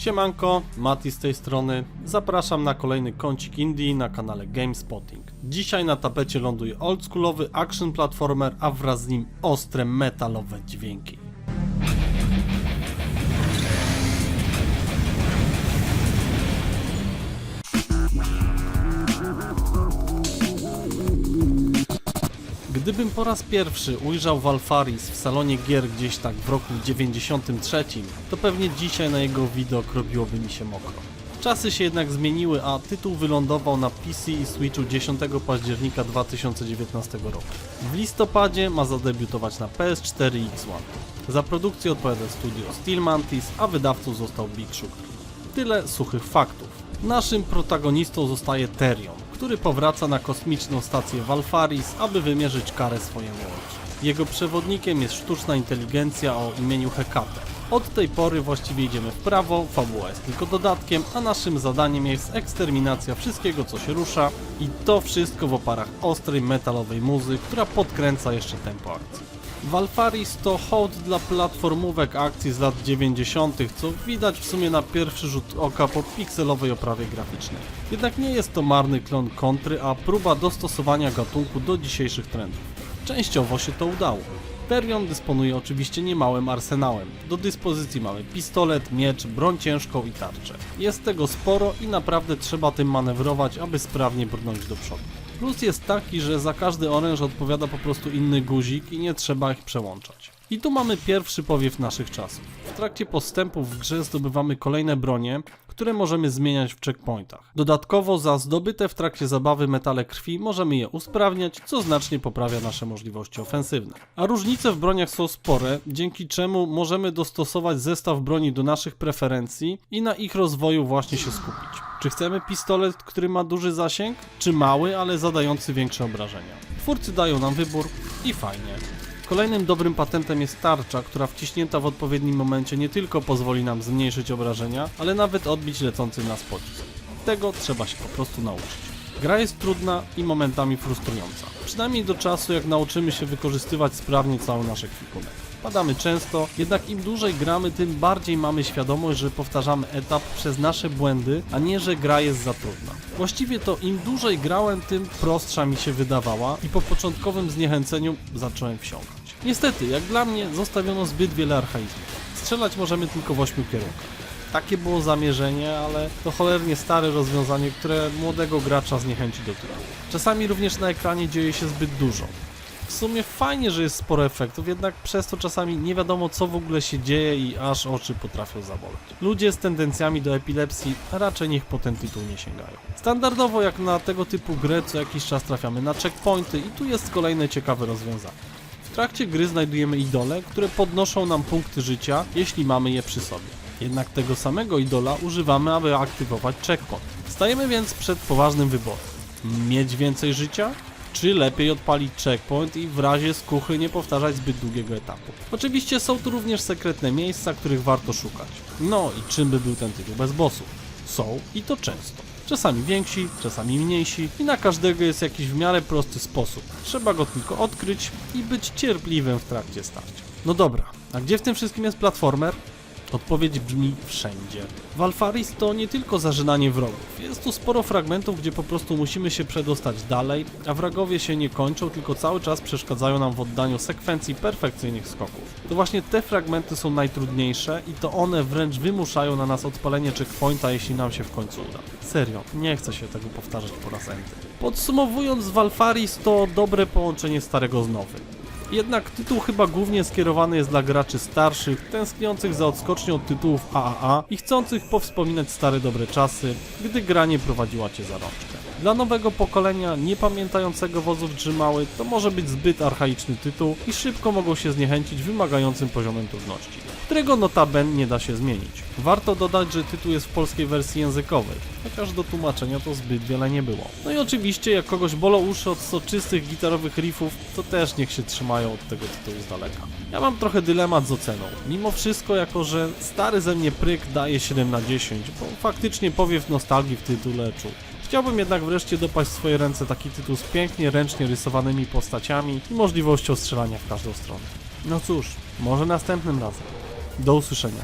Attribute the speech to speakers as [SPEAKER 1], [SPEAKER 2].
[SPEAKER 1] Siemanko, Mati z tej strony. Zapraszam na kolejny kącik Indii na kanale GameSpotting. Dzisiaj na tapecie ląduje oldschoolowy action platformer, a wraz z nim ostre metalowe dźwięki. Gdybym po raz pierwszy ujrzał Valfaris w salonie gier gdzieś tak w roku 93, to pewnie dzisiaj na jego widok robiłoby mi się mokro. Czasy się jednak zmieniły, a tytuł wylądował na PC i Switchu 10 października 2019 roku. W listopadzie ma zadebiutować na PS4 i X1. Za produkcję odpowiada studio Steel Mantis, a wydawcą został Big Sugar. Tyle suchych faktów. Naszym protagonistą zostaje Terion, który powraca na kosmiczną stację Valfaris, aby wymierzyć karę swojemu ojcu. Jego przewodnikiem jest sztuczna inteligencja o imieniu Hekate. Od tej pory właściwie idziemy w prawo, fabuła jest tylko dodatkiem, a naszym zadaniem jest eksterminacja wszystkiego co się rusza i to wszystko w oparach ostrej metalowej muzy, która podkręca jeszcze tempo akcji. Valfaris to hołd dla platformówek akcji z lat 90., co widać w sumie na pierwszy rzut oka po pikselowej oprawie graficznej. Jednak nie jest to marny klon kontry, a próba dostosowania gatunku do dzisiejszych trendów. Częściowo się to udało. Terion dysponuje oczywiście niemałym arsenałem. Do dyspozycji mamy pistolet, miecz, broń ciężką i tarczę. Jest tego sporo i naprawdę trzeba tym manewrować, aby sprawnie brnąć do przodu. Plus jest taki, że za każdy oręż odpowiada po prostu inny guzik i nie trzeba ich przełączać. I tu mamy pierwszy powiew naszych czasów. W trakcie postępów w grze zdobywamy kolejne bronie, które możemy zmieniać w checkpointach. Dodatkowo za zdobyte w trakcie zabawy metale krwi możemy je usprawniać, co znacznie poprawia nasze możliwości ofensywne. A różnice w broniach są spore, dzięki czemu możemy dostosować zestaw broni do naszych preferencji i na ich rozwoju właśnie się skupić. Czy chcemy pistolet, który ma duży zasięg, czy mały, ale zadający większe obrażenia? Twórcy dają nam wybór i fajnie. Kolejnym dobrym patentem jest tarcza, która wciśnięta w odpowiednim momencie nie tylko pozwoli nam zmniejszyć obrażenia, ale nawet odbić lecący nas pocisk. Tego trzeba się po prostu nauczyć. Gra jest trudna i momentami frustrująca. Przynajmniej do czasu, jak nauczymy się wykorzystywać sprawnie cały nasz ekwipunek. Padamy często, jednak im dłużej gramy, tym bardziej mamy świadomość, że powtarzamy etap przez nasze błędy, a nie, że gra jest za trudna. Właściwie to im dłużej grałem, tym prostsza mi się wydawała i po początkowym zniechęceniu zacząłem wsiąkać. Niestety, jak dla mnie, zostawiono zbyt wiele archaizmów. Strzelać możemy tylko w ośmiu kierunkach. Takie było zamierzenie, ale to cholernie stare rozwiązanie, które młodego gracza zniechęci do tytułu. Czasami również na ekranie dzieje się zbyt dużo. W sumie fajnie, że jest sporo efektów, jednak przez to czasami nie wiadomo co w ogóle się dzieje i aż oczy potrafią zaboleć. Ludzie z tendencjami do epilepsji raczej niech po ten tytuł nie sięgają. Standardowo jak na tego typu grę co jakiś czas trafiamy na checkpointy i tu jest kolejne ciekawe rozwiązanie. W trakcie gry znajdujemy idole, które podnoszą nam punkty życia, jeśli mamy je przy sobie. Jednak tego samego idola używamy, aby aktywować checkpoint. Stajemy więc przed poważnym wyborem. Mieć więcej życia? Czy lepiej odpalić checkpoint i w razie skuchy nie powtarzać zbyt długiego etapu? Oczywiście są tu również sekretne miejsca, których warto szukać. No i czym by był ten tytuł bez bossów? Są i to często. Czasami więksi, czasami mniejsi i na każdego jest jakiś w miarę prosty sposób. Trzeba go tylko odkryć i być cierpliwym w trakcie starcia. No dobra, a gdzie w tym wszystkim jest platformer? Odpowiedź brzmi wszędzie. Valfaris to nie tylko zażynanie wrogów. Jest tu sporo fragmentów, gdzie po prostu musimy się przedostać dalej, a wrogowie się nie kończą, tylko cały czas przeszkadzają nam w oddaniu sekwencji perfekcyjnych skoków. To właśnie te fragmenty są najtrudniejsze i to one wręcz wymuszają na nas odpalenie checkpointa, jeśli nam się w końcu uda. Serio, nie chcę się tego powtarzać po raz enty. Podsumowując, Valfaris to dobre połączenie starego z nowym. Jednak tytuł chyba głównie skierowany jest dla graczy starszych, tęskniących za odskocznią od tytułów AAA i chcących powspominać stare dobre czasy, gdy gra nie prowadziła cię za rączkę. Dla nowego pokolenia, nie pamiętającego wozów drzymały, to może być zbyt archaiczny tytuł i szybko mogą się zniechęcić wymagającym poziomem trudności, którego notaben nie da się zmienić. Warto dodać, że tytuł jest w polskiej wersji językowej, chociaż do tłumaczenia to zbyt wiele nie było. No i oczywiście, jak kogoś bolą uszy od soczystych gitarowych riffów, to też niech się trzymają od tego tytułu z daleka. Ja mam trochę dylemat z oceną. Mimo wszystko, jako że stary ze mnie pryk daje 7 na 10, bo faktycznie powiew nostalgii w tytule czuł. Chciałbym jednak wreszcie dopaść w swoje ręce taki tytuł z pięknie, ręcznie rysowanymi postaciami i możliwością strzelania w każdą stronę. No cóż, może następnym razem. Do usłyszenia.